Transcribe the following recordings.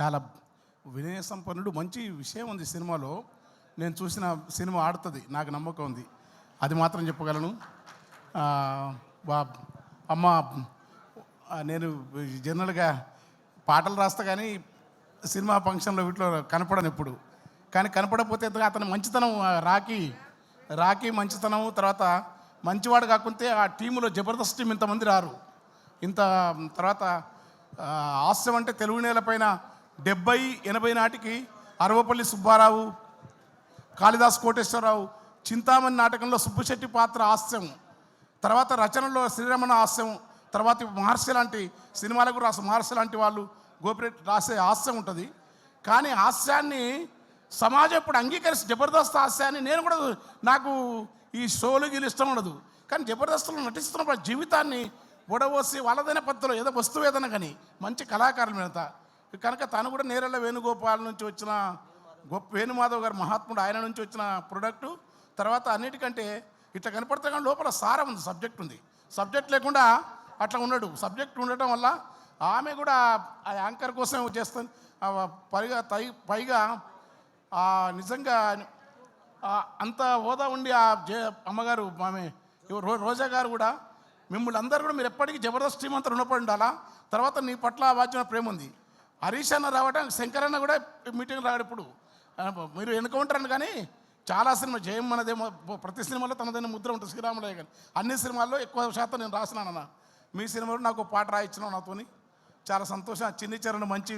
చాలా వినయ సంపన్నుడు మంచి విషయం ఉంది సినిమాలో. నేను చూసిన సినిమా ఆడుతుంది నాకు నమ్మకం ఉంది. అది మాత్రం చెప్పగలను. అమ్మ నేను జనరల్గా పాటలు రాస్తా కానీ సినిమా ఫంక్షన్లో వీటిలో కనపడను ఎప్పుడు. కానీ కనపడకపోతే అతను మంచితనం ఆ, రాకీ రాకీ మంచితనం తర్వాత మంచివాడు కాకుంటే ఆ టీములో జబర్దస్త్ టీం ఇంతమంది రారు. ఇంత తర్వాత హాస్యం అంటే తెలుగు నేలపైన డెబ్బై ఎనభై నాటికి అరవపల్లి సుబ్బారావు కాళిదాస్ కోటేశ్వరరావు చింతామణి నాటకంలో సుబ్బుశెట్టి పాత్ర హాస్యం తర్వాత రచనలో శ్రీరమణ హాస్యం తర్వాత మహర్షి లాంటి సినిమాలకు రాసి మహర్షి లాంటి వాళ్ళు గోపిరెడ్డి రాసే హాస్యం ఉంటుంది. కానీ హాస్యాన్ని సమాజం ఇప్పుడు అంగీకరిస్తే జబర్దస్త్ హాస్యాన్ని నేను కూడా నాకు ఈ షోలు గీలు ఇష్టం ఉండదు. కానీ జబర్దస్త్లో నటిస్తున్నప్పుడు జీవితాన్ని బుడవోసి వాళ్ళదైన పద్ధతిలో ఏదో వస్తువు ఏదైనా కానీ మంచి కళాకారులు మీద కనుక తను కూడా నేరెళ్ళ వేణుగోపాల్ నుంచి వచ్చిన గొప్ప వేణుమాధవ్ గారు మహాత్ముడు ఆయన నుంచి వచ్చిన ప్రొడక్టు తర్వాత అన్నిటికంటే ఇట్లా కనపడతా కానీ లోపల సారం ఉంది సబ్జెక్ట్ ఉంది. సబ్జెక్ట్ లేకుండా అట్లా ఉన్నాడు సబ్జెక్ట్ ఉండటం వల్ల ఆమె కూడా ఆ యాంకర్ కోసం చేస్తుంది. పైగా తై పైగా నిజంగా అంత హోదా ఉండి ఆ జే అమ్మగారు ఆమె రోజా గారు కూడా మిమ్మల్ని అందరూ కూడా మీరు ఎప్పటికీ జబర్దస్త్ టీం అంతా రుణపడి ఉండాలా? తర్వాత నీ పట్ల వాచిన ప్రేమ ఉంది. హరీష్ అన్న రావడం శంకర్ అన్న కూడా మీటింగ్ రాడు ఇప్పుడు. మీరు వెనుక కానీ చాలా సినిమా జయం మనదేమో ప్రతి సినిమాలో తనదైన ముద్ర ఉంటుంది శ్రీరాములయ్య గారు. అన్ని సినిమాల్లో ఎక్కువ శాతం నేను రాసినానన్న మీ సినిమాలో నాకు ఒక పాట రాయించినావు నాతోని. చాలా సంతోషం. చిన్ని చరణ్ మంచి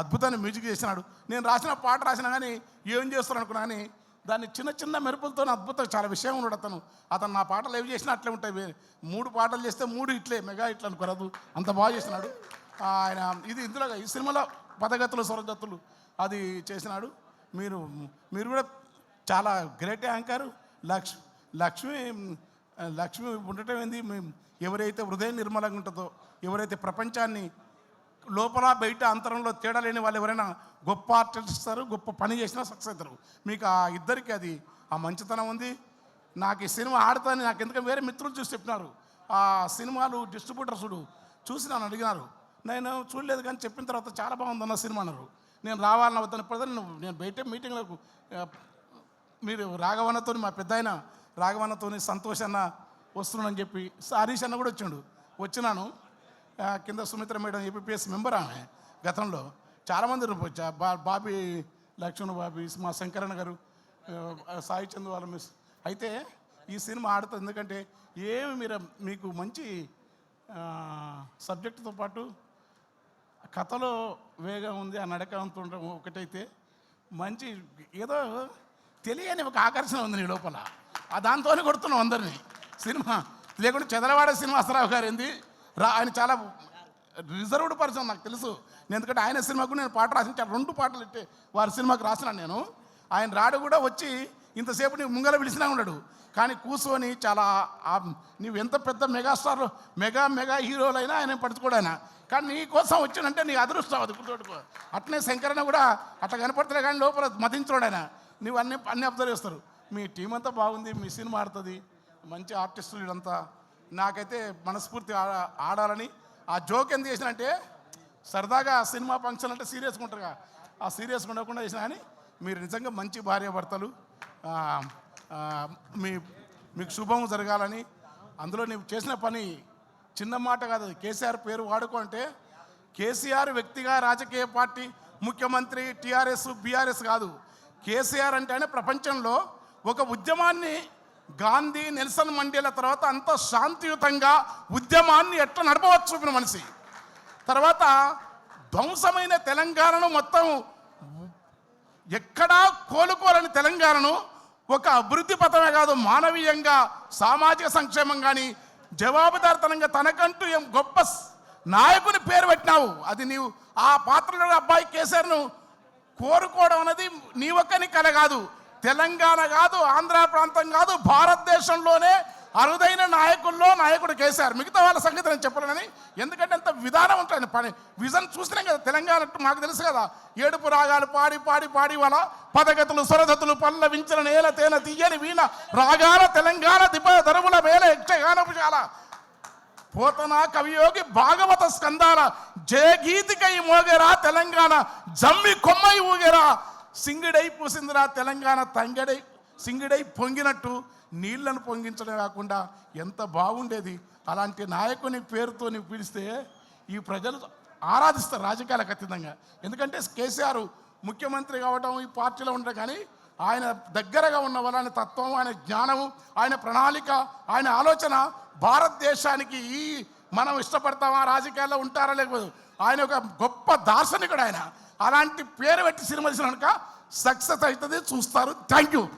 అద్భుతాన్ని మ్యూజిక్ చేసినాడు. నేను రాసిన పాట రాసినా కానీ ఏం చేస్తాను అనుకున్నా కానీ దాన్ని చిన్న చిన్న మెరుపులతో అద్భుతం చాలా విషయం ఉన్నాడు అతను. అతను నా పాటలు ఏవి చేసినా అట్లే ఉంటాయి. మూడు పాటలు చేస్తే మూడు ఇట్లే మెగా ఇట్లా అనుకోరాదు. అంత బాగా చేసినాడు. ఆయన ఇది ఇందులో ఈ సినిమాలో పదగతులు స్వరగతులు అది చేసినాడు. మీరు మీరు కూడా చాలా గ్రేట్ యాంకర్ లక్ష్ లక్ష్మి లక్ష్మి ఉండటం ఏంది? ఎవరైతే హృదయం నిర్మలంగా ఉంటుందో ఎవరైతే ప్రపంచాన్ని లోపల బయట అంతరంలో తేడా లేని వాళ్ళు ఎవరైనా గొప్ప ఆర్టిస్ట్ ఇస్తారు గొప్ప పని చేసినా సక్సెస్ అవుతారు. మీకు ఆ ఇద్దరికి అది ఆ మంచితనం ఉంది. నాకు ఈ సినిమా ఆడతాను నాకు ఎందుకంటే వేరే మిత్రులు చూసి చెప్పినారు. ఆ సినిమాలు డిస్ట్రిబ్యూటర్స్ చూసి నన్ను అడిగినారు. నేను చూడలేదు కానీ చెప్పిన తర్వాత చాలా బాగుందన్న సినిమా అన్నారు. నేను రావాలని వద్దని ఇప్పుడు నేను బయట మీటింగ్లకు మీరు రాఘవన్నతో మా పెద్ద ఆయన రాఘవన్నతో సంతోష్ అన్న వస్తున్నాడని చెప్పి హరీష్ అన్న కూడా వచ్చిండు. వచ్చినాను. కింద సుమిత్ర మేడం ఏపీఎస్ మెంబర్ ఆమె గతంలో. చాలామంది ఉన్నారు. బా బాబీ లక్ష్మణ్ బాబీ మా శంకరణ గారు సాయి చంద్ వాళ్ళ మిస్. అయితే ఈ సినిమా ఆడుతుంది ఎందుకంటే ఏమి మీరు మీకు మంచి సబ్జెక్టుతో పాటు కథలో వేగం ఉంది ఆ నడక అంత ఉండడం ఒకటైతే మంచి ఏదో తెలియని ఒక ఆకర్షణ ఉంది నీ లోపల. ఆ దాంతోనే కొడుతున్నాం అందరినీ. సినిమా లేకుంటే చదలవాడ శ్రీనివాసరావు గారు ఏంది? రా ఆయన చాలా రిజర్వ్డ్ పర్సన్ నాకు తెలుసు. నేను ఎందుకంటే ఆయన సినిమాకు నేను పాట రాసిన రెండు పాటలు ఇట్టే వారి సినిమాకి రాసినాను నేను. ఆయన రాడు కూడా వచ్చి ఇంతసేపు నీ ముంగల పిలిచినా ఉన్నాడు కానీ కూర్చొని చాలా నీవు ఎంత పెద్ద మెగాస్టార్ మెగా మెగా హీరోలైనా ఆయన పడుచుకోడాయన కానీ నీ కోసం వచ్చినంటే నీ అదృష్టం అది గుర్తుపెట్టుకో. అట్నే శంకరన్న కూడా అట్లా కనపడతలే కానీ లోపల మతించడు ఆయన. నువ్వు అన్ని అన్ని అబ్జర్వ్ చేస్తారు. మీ టీం అంతా బాగుంది మీ సినిమా ఆడుతుంది మంచి ఆర్టిస్టులు ఇదంతా నాకైతే మనస్ఫూర్తి ఆడాలని ఆ జోక్ ఎందుకు చేసినంటే సరదాగా సినిమా ఫంక్షన్ అంటే సీరియస్గా ఉంటారుగా. ఆ సీరియస్గా ఉండకుండా చేసిన కానీ మీరు నిజంగా మంచి భార్యాభర్తలు మీ మీకు శుభం జరగాలని అందులో నీవు చేసిన పని చిన్న మాట కాదు కేసీఆర్ పేరు వాడుకో అంటే కేసీఆర్ వ్యక్తిగా రాజకీయ పార్టీ ముఖ్యమంత్రి టీఆర్ఎస్ బీఆర్ఎస్ కాదు. కేసీఆర్ అంటేనే ప్రపంచంలో ఒక ఉద్యమాన్ని గాంధీ నెల్సన్ మండేల తర్వాత అంత శాంతియుతంగా ఉద్యమాన్ని ఎట్లా నడపవచ్చు చూపిన మనిషి? తర్వాత ధ్వంసమైన తెలంగాణను మొత్తం ఎక్కడా కోలుకోలేని తెలంగాణను ఒక అభివృద్ధి పథమే కాదు మానవీయంగా సామాజిక సంక్షేమం కానీ జవాబుదారితనంగా తనకంటూ ఏం గొప్ప నాయకుని పేరు పెట్టినావు. అది నీవు ఆ పాత్రలో అబ్బాయి కేసీఆర్ను కోరుకోవడం అనేది నీ ఒక్కని కల కాదు. తెలంగాణ కాదు ఆంధ్ర ప్రాంతం కాదు భారతదేశంలోనే అరుదైన నాయకుల్లో నాయకుడు కేసీఆర్. మిగతా వాళ్ళ సంగతి నేను చెప్పలేనని ఎందుకంటే అంత విధానం ఉంటుంది. పని విజన్ చూసినాం కదా తెలంగాణ మాకు తెలుసు కదా. ఏడుపు రాగాలు పాడి పాడి పాడి వాళ్ళ పదగతులు స్వరదతులు పళ్ళ వించిన నేల తేన తీయని వీణ రాగాల తెలంగాణ దిప ధరముల మేల యక్షగానపుశాల పోతన కవియోగి భాగవత స్కందాల జయగీతికై మోగెరా తెలంగాణ జమ్మి కొమ్మై ఊగేరా. సింగిడై పూసిందిరా తెలంగాణ తంగడై సింగిడై పొంగినట్టు నీళ్ళను పొంగించడం కాకుండా ఎంత బాగుండేది. అలాంటి నాయకుని పేరుతో నీవు పిలిస్తే ఈ ప్రజలు ఆరాధిస్తారు రాజకీయాలకు అతీతంగా ఎందుకంటే కేసీఆర్ ముఖ్యమంత్రి కావటం ఈ పార్టీలో ఉండడం కానీ ఆయన దగ్గరగా ఉన్న వాళ్ళని తత్వం ఆయన జ్ఞానము ఆయన ప్రణాళిక ఆయన ఆలోచన భారతదేశానికి ఈ మనం ఇష్టపడతామా? రాజకీయాల్లో ఉంటారా? లేకపోతే ఆయన ఒక గొప్ప దార్శనికుడు ఆయన. అలాంటి పేరు పెట్టి సినిమా తీసిన సక్సెస్ అవుతుంది చూస్తారు. Thank you.